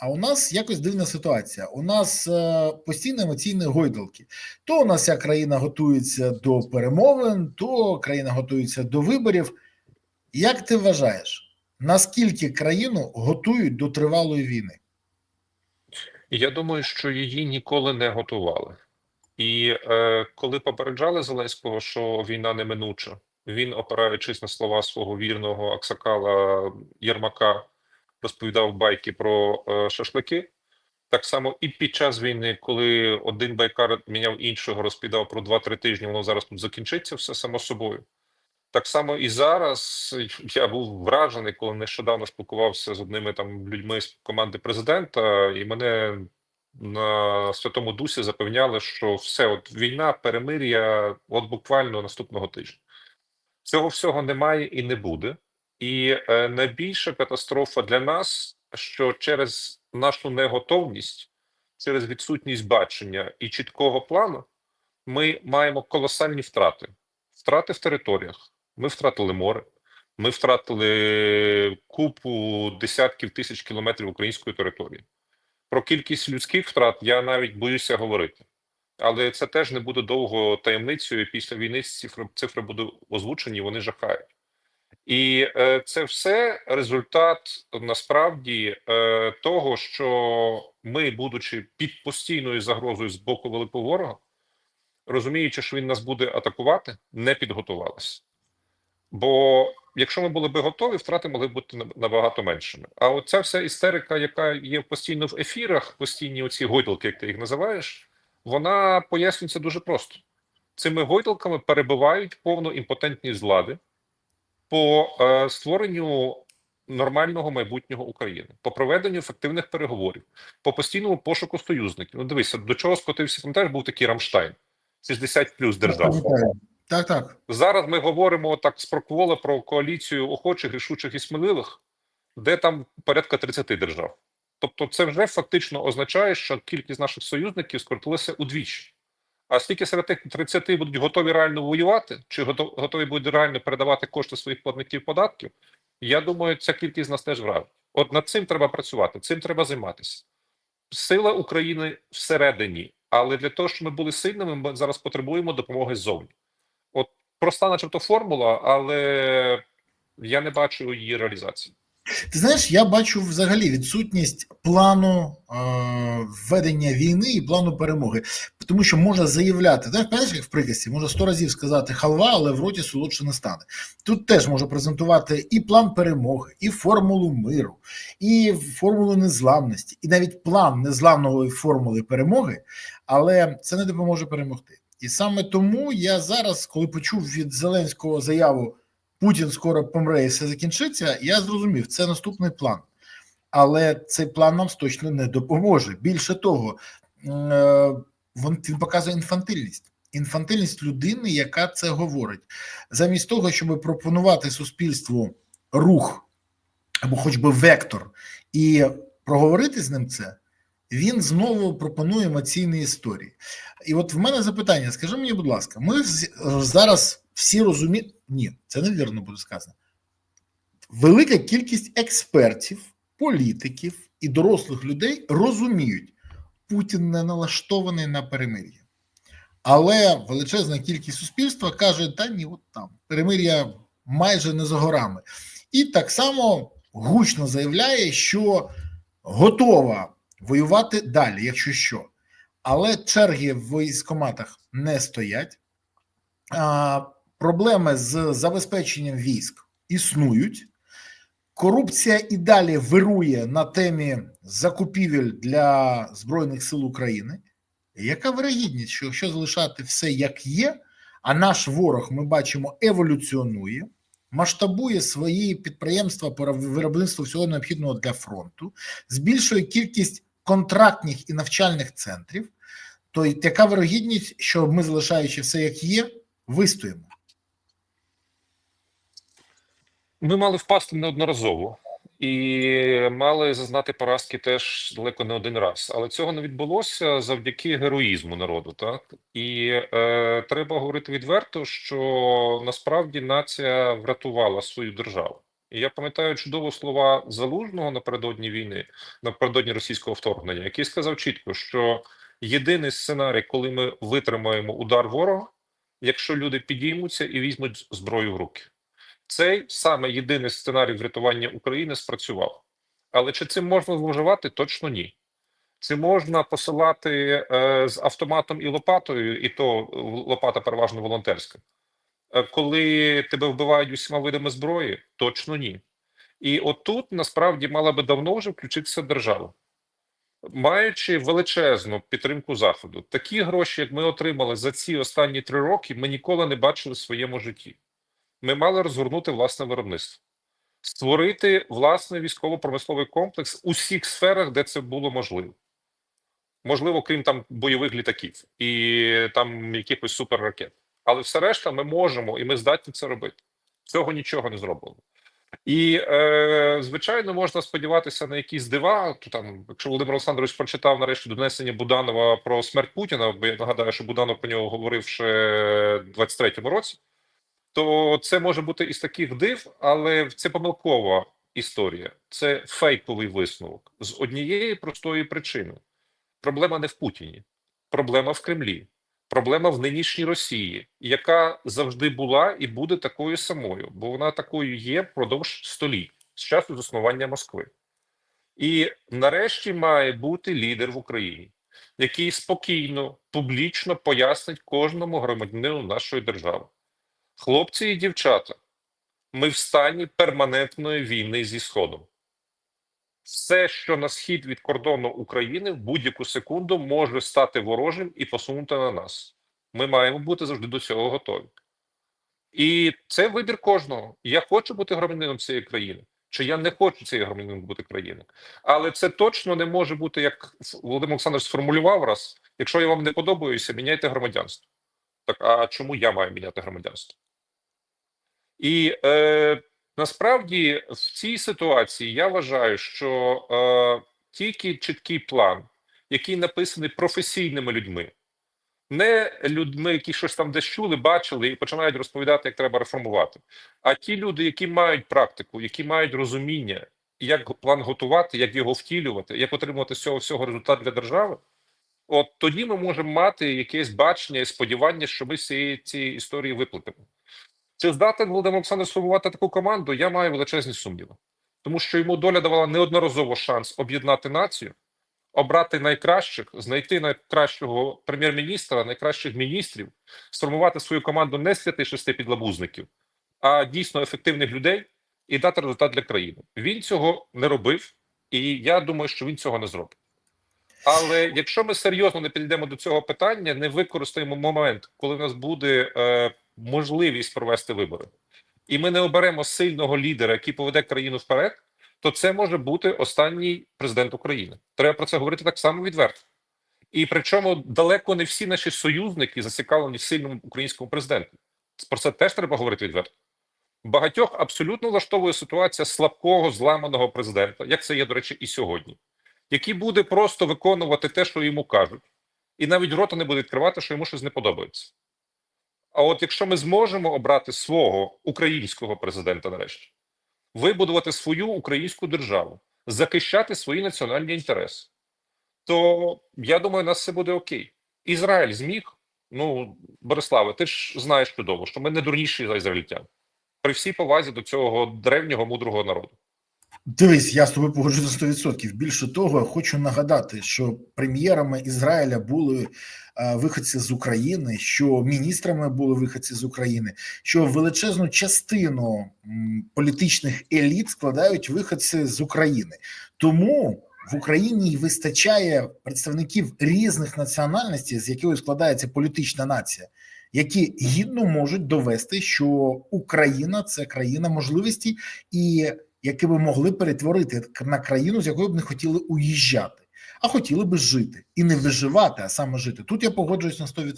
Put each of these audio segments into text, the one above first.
А у нас якось дивна ситуація. У нас е, постійно емоційні гойдалки. То у нас вся країна готується до перемовин, то країна готується до виборів. Як ти вважаєш, наскільки країну готують до тривалої війни? Я думаю, що її ніколи не готували. І е, коли попереджали Зеленського, що війна неминуча, він, опираючись на слова свого вірного Аксакала Єрмака, розповідав байки про е, шашлики. Так само і під час війни, коли один байкар міняв іншого, розповідав про 2-3 тижні, воно зараз тут закінчиться все само собою. Так само і зараз я був вражений, коли нещодавно спілкувався з одними там людьми з команди президента, і мене на Святому Дусі запевняли, що все, от війна, перемир'я, от буквально наступного тижня. Цього всього немає і не буде. І е, найбільша катастрофа для нас, що через нашу неготовність, через відсутність бачення і чіткого плану, ми маємо колосальні втрати. Втрати в територіях. Ми втратили море, ми втратили купу десятків тисяч кілометрів української території. Про кількість людських втрат я навіть боюся говорити. Але це теж не буде довго таємницею. Після війни цифри, цифри будуть озвучені, вони жахають. І е, це все результат насправді е, того, що ми, будучи під постійною загрозою з боку великого ворога, розуміючи, що він нас буде атакувати, не підготувалися. Бо якщо ми були би готові, втрати могли б бути набагато меншими. А оця вся істерика, яка є постійно в ефірах, постійні оці гойдалки, як ти їх називаєш, вона пояснюється дуже просто. Цими гойдалками перебивають повну імпотентність влади по е, створенню нормального майбутнього України, по проведенню ефективних переговорів, по постійному пошуку союзників. Ну, дивися, до чого скотився там теж був такий Рамштайн, 60 плюс держав. Так, так. Зараз ми говоримо так спроквола про коаліцію охочих, рішучих і сміливих, де там порядка 30 держав. Тобто, це вже фактично означає, що кількість наших союзників скоротилася удвічі. А скільки серед тих 30 будуть готові реально воювати, чи готові будуть реально передавати кошти своїх платників податків, я думаю, ця кількість нас теж вражить. От над цим треба працювати, цим треба займатися. Сила України всередині, але для того, щоб ми були сильними, ми зараз потребуємо допомоги ззовні. От проста, начебто, формула, але я не бачу її реалізації. Ти знаєш, я бачу взагалі відсутність плану е, ведення війни і плану перемоги, тому що можна заявляти, так, пам'ятаєш, як в приказці, може сто разів сказати халва, але в роті солодше не стане. Тут теж може презентувати і план перемоги, і формулу миру, і формулу незламності, і навіть план незламної формули перемоги, але це не допоможе перемогти. І саме тому я зараз, коли почув від Зеленського заяву Путін скоро помре і все закінчиться, я зрозумів, це наступний план. Але цей план нам точно не допоможе. Більше того, він показує інфантильність. Інфантильність людини, яка це говорить, замість того, щоб пропонувати суспільству рух або хоч би вектор, і проговорити з ним це, він знову пропонує емоційні історії. І от в мене запитання: скажи мені, будь ласка, ми зараз всі розуміють, ні, це невірно буде сказано. Велика кількість експертів, політиків і дорослих людей розуміють, Путін не налаштований на перемир'я. Але величезна кількість суспільства каже: та ні, от там перемир'я майже не за горами. І так само гучно заявляє, що готова воювати далі, якщо що. Але черги в військоматах не стоять. Проблеми з забезпеченням військ існують. Корупція і далі вирує на темі закупівель для Збройних сил України. Яка вирогідність, що якщо залишати все як є, а наш ворог ми бачимо еволюціонує, масштабує свої підприємства по виробництву всього необхідного для фронту, збільшує кількість контрактних і навчальних центрів, то яка вирогідність, що ми, залишаючи все як є, вистоїмо? Ми мали впасти неодноразово і мали зазнати поразки теж далеко не один раз, але цього не відбулося завдяки героїзму народу. Так і е, треба говорити відверто, що насправді нація врятувала свою державу. І я пам'ятаю чудово слова Залужного напередодні війни, напередодні російського вторгнення, який сказав чітко, що єдиний сценарій, коли ми витримаємо удар ворога, якщо люди підіймуться і візьмуть зброю в руки. Цей саме єдиний сценарій врятування України спрацював. Але чи цим можна зловживати? Точно ні. Чи можна посилати е, з автоматом і лопатою, і то лопата переважно волонтерська. Е, Коли тебе вбивають усіма видами зброї, точно ні. І отут насправді мала би давно вже включитися держава, маючи величезну підтримку заходу. Такі гроші, як ми отримали за ці останні три роки, ми ніколи не бачили в своєму житті. Ми мали розгорнути власне виробництво, створити власний військово-промисловий комплекс у всіх сферах, де це було можливо. Можливо, крім там бойових літаків і там якихось суперракет. Але все решта ми можемо і ми здатні це робити. Цього нічого не зроблено. І, е, звичайно, можна сподіватися на якісь дива. То там, якщо Володимир Олександрович прочитав нарешті донесення Буданова про смерть Путіна, бо я нагадаю, що Буданов про нього говорив ще в 23-му році, то це може бути із таких див, але це помилкова історія. Це фейковий висновок з однієї простої причини. Проблема не в Путіні, проблема в Кремлі, проблема в нинішній Росії, яка завжди була і буде такою самою, бо вона такою є впродовж століть з часу заснування Москви. І нарешті має бути лідер в Україні, який спокійно, публічно пояснить кожному громадянину нашої держави. Хлопці і дівчата, ми в стані перманентної війни зі Сходом. Все, що на схід від кордону України в будь-яку секунду може стати ворожим і посунути на нас. Ми маємо бути завжди до цього готові. І це вибір кожного. Я хочу бути громадянином цієї країни, чи я не хочу цієї громадянином бути країни. Але це точно не може бути, як Володимир Олександрович сформулював раз: якщо я вам не подобаюся, міняйте громадянство. Так а чому я маю міняти громадянство? І е, насправді в цій ситуації я вважаю, що е, тільки чіткий план, який написаний професійними людьми, не людьми, які щось там десь чули, бачили і починають розповідати, як треба реформувати, а ті люди, які мають практику, які мають розуміння, як план готувати, як його втілювати, як отримувати з цього всього результат для держави. От тоді ми можемо мати якесь бачення і сподівання, що ми з цієї цієї історії виплатимо. Чи здатен Володимир Олександр сформувати таку команду? Я маю величезні сумніви, тому що йому доля давала неодноразово шанс об'єднати націю, обрати найкращих, знайти найкращого прем'єр-міністра, найкращих міністрів, сформувати свою команду не з п'яти шести підлабузників, а дійсно ефективних людей і дати результат для країни. Він цього не робив, і я думаю, що він цього не зробить. Але якщо ми серйозно не підійдемо до цього питання, не використаємо момент, коли в нас буде е, можливість провести вибори, і ми не оберемо сильного лідера, який поведе країну вперед, то це може бути останній президент України. Треба про це говорити так само відверто. І причому далеко не всі наші союзники зацікавлені в сильному українському президенті. Про це теж треба говорити відверто. Багатьох абсолютно влаштовує ситуація слабкого зламаного президента, як це є, до речі, і сьогодні, який буде просто виконувати те, що йому кажуть, і навіть рота не буде відкривати, що йому щось не подобається. А от якщо ми зможемо обрати свого українського президента, нарешті, вибудувати свою українську державу, захищати свої національні інтереси, то я думаю, у нас все буде окей. Ізраїль зміг. Ну, Бориславе, ти ж знаєш чудово, що ми не дурніші за ізраїльтян. При всій повазі до цього древнього мудрого народу. Дивись, я з тобою погоджуюся на 100%. Більше того, хочу нагадати, що прем'єрами Ізраїля були е, виходці з України, що міністрами були виходці з України, що величезну частину політичних еліт складають виходці з України. Тому в Україні вистачає представників різних національностей, з якої складається політична нація, які гідно можуть довести, що Україна це країна можливості і які би могли перетворити на країну, з якої б не хотіли уїжджати, а хотіли би жити і не виживати, а саме жити. Тут я погоджуюсь на 100%.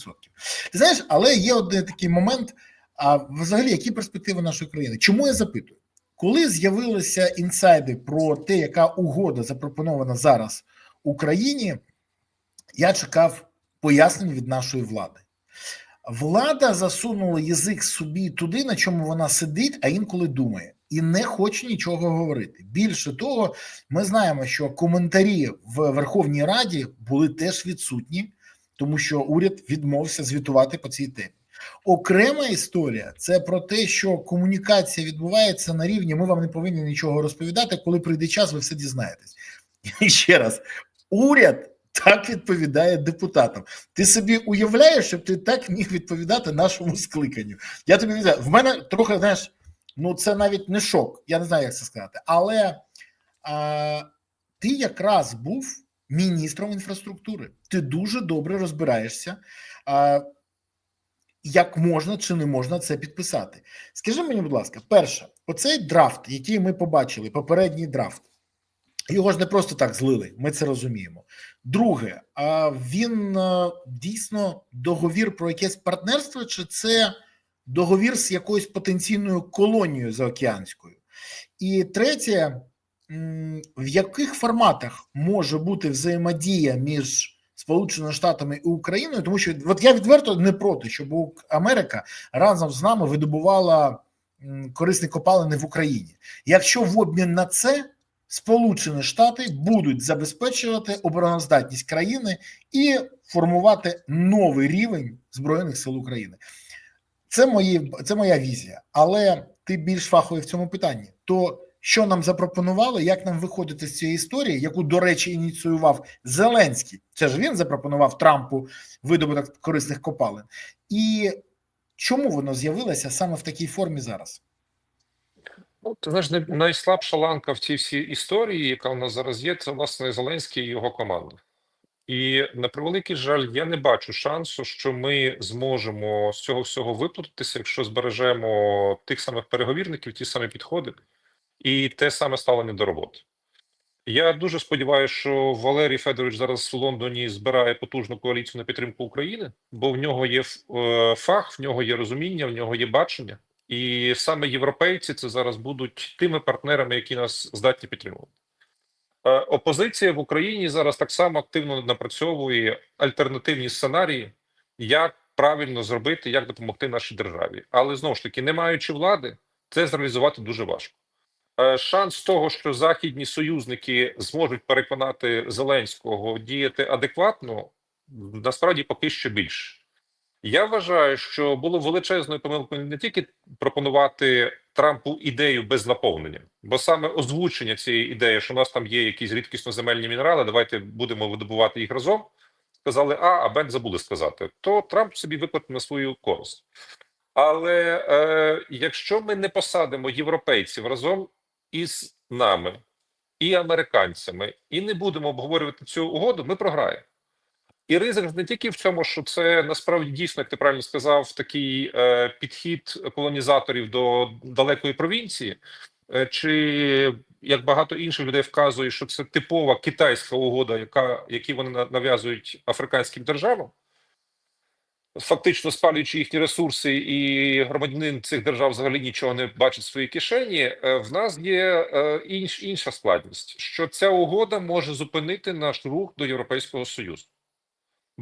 Ти знаєш, але є один такий момент. А взагалі, які перспективи нашої країни? Чому я запитую? Коли з'явилися інсайди про те, яка угода запропонована зараз Україні, я чекав пояснень від нашої влади. Влада засунула язик собі туди, на чому вона сидить, а інколи думає. І не хоче нічого говорити. Більше того, ми знаємо, що коментарі в Верховній Раді були теж відсутні, тому що уряд відмовився звітувати по цій темі. Окрема історія це про те, що комунікація відбувається на рівні. Ми вам не повинні нічого розповідати. Коли прийде час, ви все дізнаєтесь. І ще раз, уряд так відповідає депутатам. Ти собі уявляєш, щоб ти так міг відповідати нашому скликанню? Я тобі знаю, в мене трохи знаєш, ну це навіть не шок. Я не знаю, як це сказати. Але а, ти якраз був міністром інфраструктури. Ти дуже добре розбираєшся. А, як можна чи не можна це підписати? Скажи мені, будь ласка, перше, оцей драфт, який ми побачили, попередній драфт, його ж не просто так злили, ми це розуміємо. Друге, а він е, дійсно договір про якесь партнерство, чи це договір з якоюсь потенційною колонією заокеанською? І третє, в яких форматах може бути взаємодія між Сполученими Штатами і Україною, тому що от я відверто не проти, щоб Америка разом з нами видобувала корисні копалини в Україні. Якщо в обмін на це Сполучені Штати будуть забезпечувати обороноздатність країни і формувати новий рівень збройних сил України. Це мої це моя візія, але ти більш фаховий в цьому питанні. То що нам запропонували, як нам виходити з цієї історії, яку, до речі, ініціював Зеленський? Це ж він запропонував Трампу видобуток корисних копалин, і чому воно з'явилося саме в такій формі зараз? Ну, ти знаєш, найслабша ланка в цій всій історії, яка у нас зараз є, це власне Зеленський і його команда. І на превеликий жаль, я не бачу шансу, що ми зможемо з цього всього виплутатися, якщо збережемо тих самих переговірників, ті самі підходи і те саме ставлення до роботи. Я дуже сподіваюся, що Валерій Федорович зараз в Лондоні збирає потужну коаліцію на підтримку України, бо в нього є е, фах, в нього є розуміння, в нього є бачення. І саме європейці це зараз будуть тими партнерами, які нас здатні підтримувати. Е, Опозиція в Україні зараз так само активно напрацьовує альтернативні сценарії, як правильно зробити, як допомогти нашій державі. Але знову ж таки, не маючи влади, це зреалізувати дуже важко. Е, Шанс того, що західні союзники зможуть переконати Зеленського діяти адекватно, насправді поки що більше. Я вважаю, що було величезною помилкою не тільки пропонувати Трампу ідею без наповнення, бо саме озвучення цієї ідеї, що у нас там є якісь рідкісно-земельні мінерали, давайте будемо видобувати їх разом. Сказали А, а Б забули сказати. То Трамп собі викликав на свою користь. Але е, якщо ми не посадимо європейців разом із нами і американцями, і не будемо обговорювати цю угоду, ми програємо. І ризик не тільки в цьому, що це насправді дійсно, як ти правильно сказав, такий е, підхід колонізаторів до далекої провінції, е, чи як багато інших людей вказує, що це типова китайська угода, яка які вони нав'язують африканським державам, фактично спалюючи їхні ресурси, і громадянин цих держав взагалі нічого не бачить в своїй кишені. е, В нас є інш, інша складність, що ця угода може зупинити наш рух до Європейського Союзу.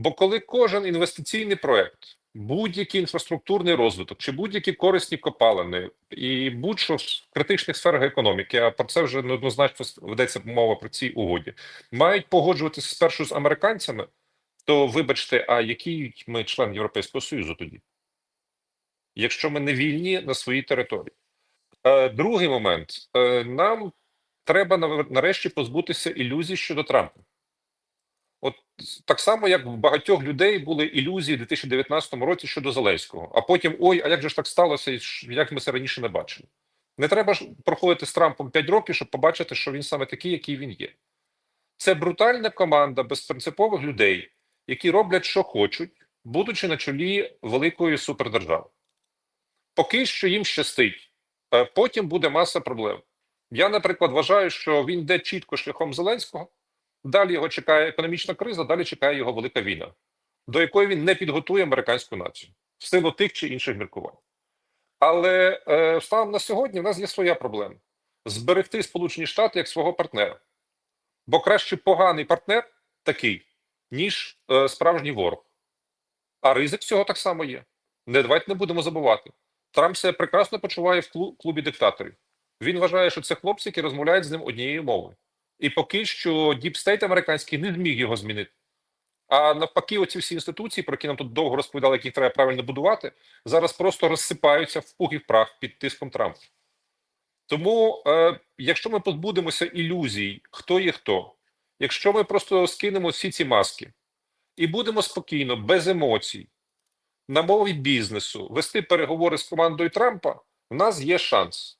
Бо коли кожен інвестиційний проект, будь-який інфраструктурний розвиток чи будь-які корисні копалини, і будь-що в критичних сферах економіки, а про це вже неоднозначно ведеться мова про цій угоді, мають погоджуватися спершу з американцями, то вибачте, а який ми член Європейського Союзу тоді? Якщо ми не вільні на своїй території. Е, другий момент: е, нам треба нарешті позбутися ілюзій щодо Трампа. От так само, як в багатьох людей були ілюзії в 2019 році щодо Зеленського, а потім ой, а як же ж так сталося, як ми це раніше не бачили. Не треба ж проходити з Трампом 5 років, щоб побачити, що він саме такий, який він є. Це брутальна команда безпринципових людей, які роблять, що хочуть, будучи на чолі великої супердержави. Поки що їм щастить, Е, потім буде маса проблем. Я, наприклад, вважаю, що він йде чітко шляхом Зеленського. Далі його чекає економічна криза, далі чекає його велика війна, до якої він не підготує американську націю в силу тих чи інших міркувань. Але е, станом на сьогодні в нас є своя проблема: зберегти Сполучені Штати як свого партнера. Бо краще поганий партнер такий, ніж е, справжній ворог. А ризик цього так само є. Не давайте не будемо забувати. Трамп себе прекрасно почуває в клубі диктаторів. Він вважає, що це хлопці, які розмовляють з ним однією мовою. І поки що діпстейт американський не зміг його змінити. А навпаки, оці всі інституції, про які нам тут довго розповідали, які треба правильно будувати, зараз просто розсипаються в пух і в прах під тиском Трампа. Тому, е, якщо ми позбудемося ілюзій, хто є хто, якщо ми просто скинемо всі ці маски і будемо спокійно, без емоцій, на мові бізнесу вести переговори з командою Трампа, в нас є шанс.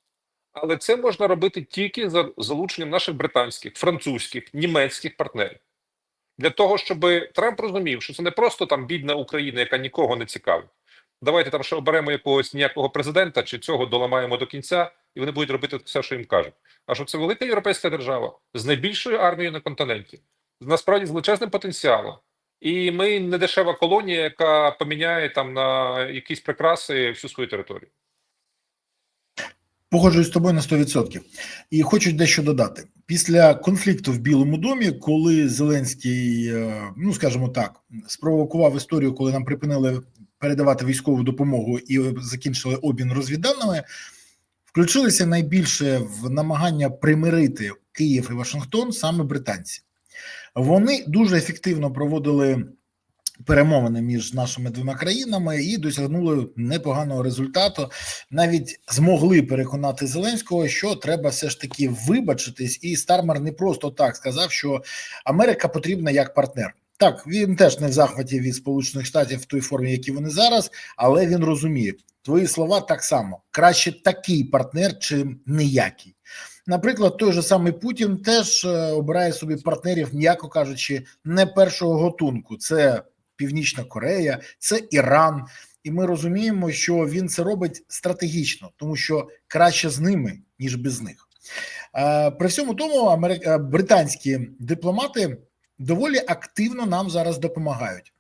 Але це можна робити тільки за залученням наших британських, французьких, німецьких партнерів. Для того, щоб Трамп розумів, що це не просто там бідна Україна, яка нікого не цікавить. Давайте там ще оберемо якогось ніякого президента, чи цього доламаємо до кінця, і вони будуть робити все, що їм кажуть. А що це велика європейська держава з найбільшою армією на континенті, насправді з величезним потенціалом. І ми не дешева колонія, яка поміняє там на якісь прикраси всю свою територію. Погоджуюсь з тобою на 100%. І хочу дещо додати. Після конфлікту в Білому домі, коли Зеленський, е, ну скажімо так, спровокував історію, коли нам припинили передавати військову допомогу і закінчили обмін розвідданими, включилися найбільше в намагання примирити Київ і Вашингтон саме британці. Вони дуже ефективно проводили перемовини між нашими двома країнами і досягнули непоганого результату. Навіть змогли переконати Зеленського, що треба все ж таки вибачитись, і Стармер не просто так сказав, що Америка потрібна як партнер. Так, він теж не в захваті від Сполучених Штатів в той формі, які вони зараз, але він розуміє твої слова так само: краще такий партнер, чим ніякий. Наприклад, той же самий Путін теж е, обирає собі партнерів, м'яко кажучи, не першого готунку. Це Північна Корея, це Іран, і ми розуміємо, що він це робить стратегічно, тому що краще з ними ніж без них. Е, При всьому тому, е, британські дипломати доволі активно нам зараз допомагають.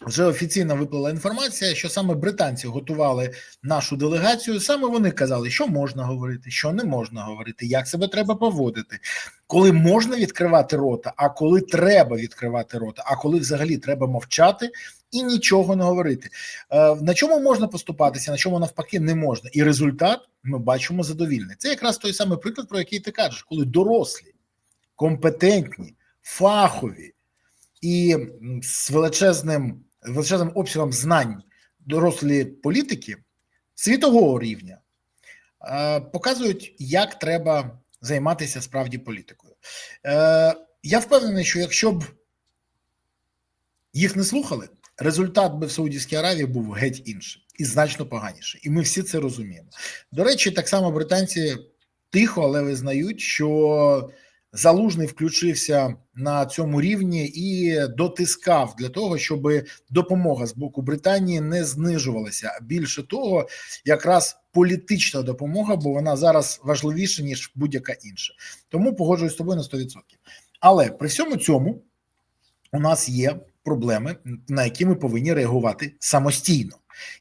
Вже офіційно виплила інформація, що саме британці готували нашу делегацію. Саме вони казали, що можна говорити, що не можна говорити, як себе треба поводити, коли можна відкривати рота, а коли треба відкривати рота, а коли взагалі треба мовчати і нічого не говорити. Е, На чому можна поступатися, на чому навпаки не можна, і результат ми бачимо задовільний. Це якраз той самий приклад, про який ти кажеш, коли дорослі, компетентні, фахові і з величезним величезним обсягом знань дорослі політики світового рівня е, показують, як треба займатися справді політикою. Е, Я впевнений, що якщо б їх не слухали, результат би в Саудівській Аравії був геть інший і значно поганіший. І ми всі це розуміємо. До речі, так само британці тихо, але визнають, що Залужний включився на цьому рівні і дотискав для того, щоб допомога з боку Британії не знижувалася. Більше того, якраз політична допомога, бо вона зараз важливіша ніж будь-яка інша. Тому погоджуюсь з тобою на 100%. Але при всьому цьому у нас є проблеми, на які ми повинні реагувати самостійно.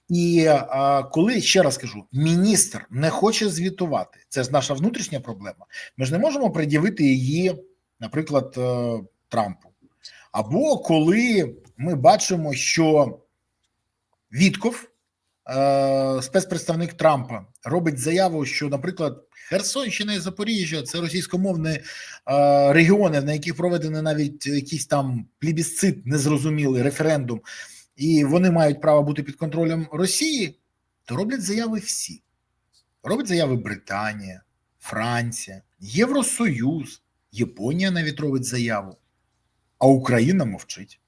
І а, коли ще раз кажу, міністр не хоче звітувати, це ж наша внутрішня проблема. Ми ж не можемо пред'явити її, наприклад, е, Трампу. Або коли ми бачимо, що Вітков, е, спецпредставник Трампа, робить заяву, що, наприклад, Херсонщина і Запоріжжя це російськомовні е, регіони, на яких проведений навіть якийсь там плібісцит, незрозумілий референдум і вони мають право бути під контролем Росії, то роблять заяви всі. Роблять заяви Британія, Франція, Євросоюз, Японія навіть робить заяву, а Україна мовчить.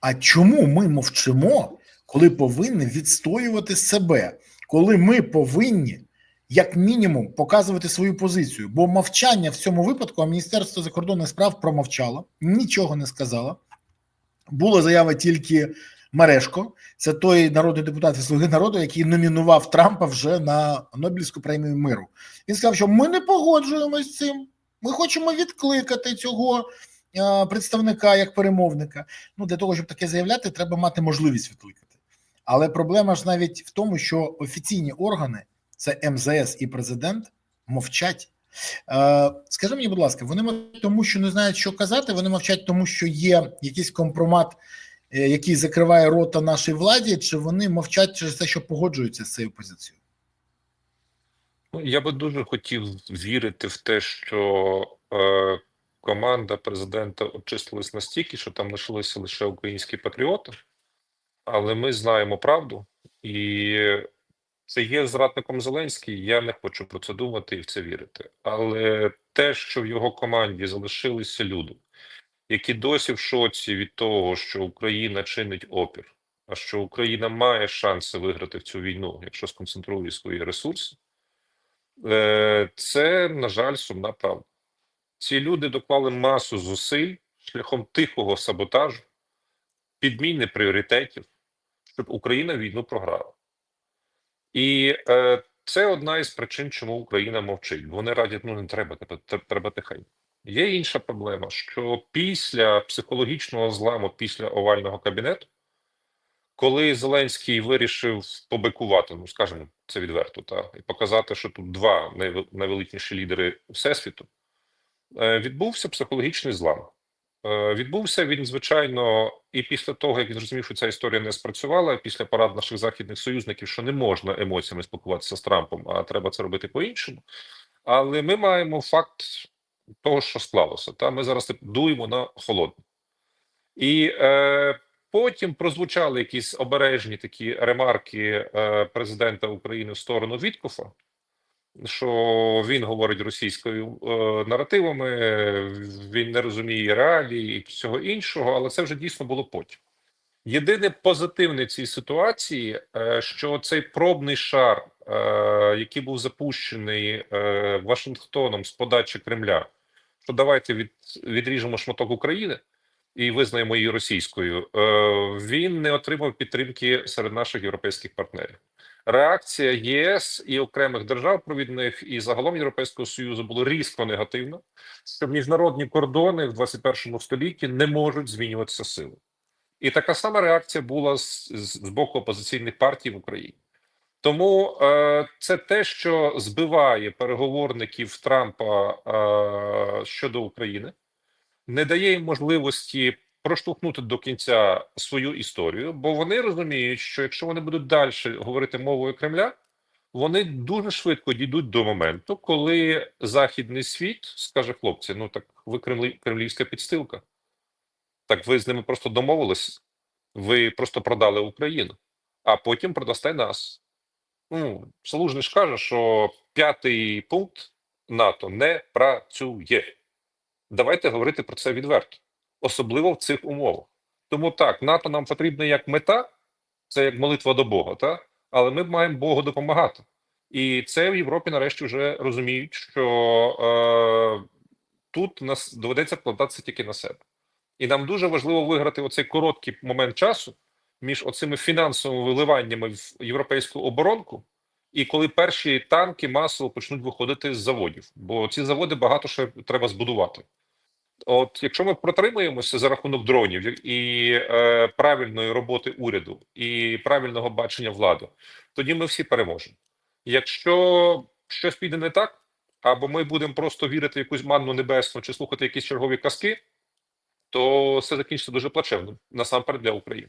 А чому ми мовчимо, коли повинні відстоювати себе, коли ми повинні, як мінімум, показувати свою позицію? Бо мовчання в цьому випадку, а Міністерство закордонних справ промовчало, нічого не сказало. Була заява тільки Мерешко, це той народний депутат від Слуги народу, який номінував Трампа вже на Нобелівську премію миру. Він сказав, що ми не погоджуємось з цим. Ми хочемо відкликати цього е, представника як перемовника. Ну для того, щоб таке заявляти, треба мати можливість відкликати. Але проблема ж навіть в тому, що офіційні органи, це МЗС і президент, мовчать. Е, Скажи мені, будь ласка, вони мовчать тому, що не знають, що казати. Вони мовчать, тому що є якийсь компромат Е, який закриває рота нашій владі, чи вони мовчать через те, що погоджуються з цією позицією? Ну, Я би дуже хотів вірити в те, що е, команда президента очистилась настільки, що там лишилися лише українські патріоти, але ми знаємо правду, і це є зрадником Зеленський. Я не хочу про це думати і в це вірити. Але те, що в його команді залишилися люди, які досі в шоці від того, що Україна чинить опір, а що Україна має шанси виграти в цю війну, якщо сконцентрує свої ресурси. Е, Це, на жаль, сумна правда. Ці люди доклали масу зусиль шляхом тихого саботажу, підміни пріоритетів, щоб Україна війну програла. І е, це одна із причин, чому Україна мовчить. Вони радять, ну не треба, треба, тихенько. Є інша проблема, що після психологічного зламу, після овального кабінету, коли Зеленський вирішив побикувати, ну скажімо, це відверто, та і показати, що тут два найвел- найвеличніші лідери всесвіту, е, відбувся психологічний злам. Е, Відбувся він, звичайно, і після того, як він зрозумів, що ця історія не спрацювала, після порад наших західних союзників, що не можна емоціями спілкуватися з Трампом, а треба це робити по-іншому. Але ми маємо факт того, що склалося. Та ми зараз дуємо на холодно. І е, потім прозвучали якісь обережні такі ремарки е, президента України в сторону Віткофа, що він говорить російською е, наративами, він не розуміє реалії і всього іншого, але це вже дійсно було потім. Єдине позитивне цій ситуації, е, що цей пробний шар, е, який був запущений е, Вашингтоном з подачі Кремля, що давайте від, відріжемо шматок України і визнаємо її російською, е, він не отримав підтримки серед наших європейських партнерів. Реакція ЄС і окремих держав провідних і загалом Європейського союзу було різко негативно, що міжнародні кордони в 21 столітті не можуть змінюватися силою. І така сама реакція була з, з боку опозиційних партій в Україні. Тому е, це те, що збиває переговорників Трампа е, щодо України, не дає їм можливості проштовхнути до кінця свою історію, бо вони розуміють, що якщо вони будуть далі говорити мовою Кремля, вони дуже швидко дійдуть до моменту, коли західний світ скаже хлопці: ну так ви кремлі, кремлівська підстилка. Так ви з ними просто домовились, ви просто продали Україну, а потім продасте нас. Ну, Залужний ж каже, що п'ятий пункт НАТО не працює. Давайте говорити про це відверто, особливо в цих умовах. Тому так, НАТО нам потрібна як мета, це як молитва до Бога, та? але ми маємо Богу допомагати. І це в Європі нарешті вже розуміють, що е, тут нас доведеться вкладатися тільки на себе. І нам дуже важливо виграти оцей короткий момент часу між оцими фінансовими виливаннями в європейську оборонку, і коли перші танки масово почнуть виходити з заводів, бо ці заводи багато що треба збудувати. От якщо ми протримуємося за рахунок дронів і е, правильної роботи уряду і правильного бачення влади, тоді ми всі переможемо. Якщо щось піде не так, або ми будемо просто вірити в якусь манну небесну чи слухати якісь чергові казки, то все закінчиться дуже плачевно насамперед для України.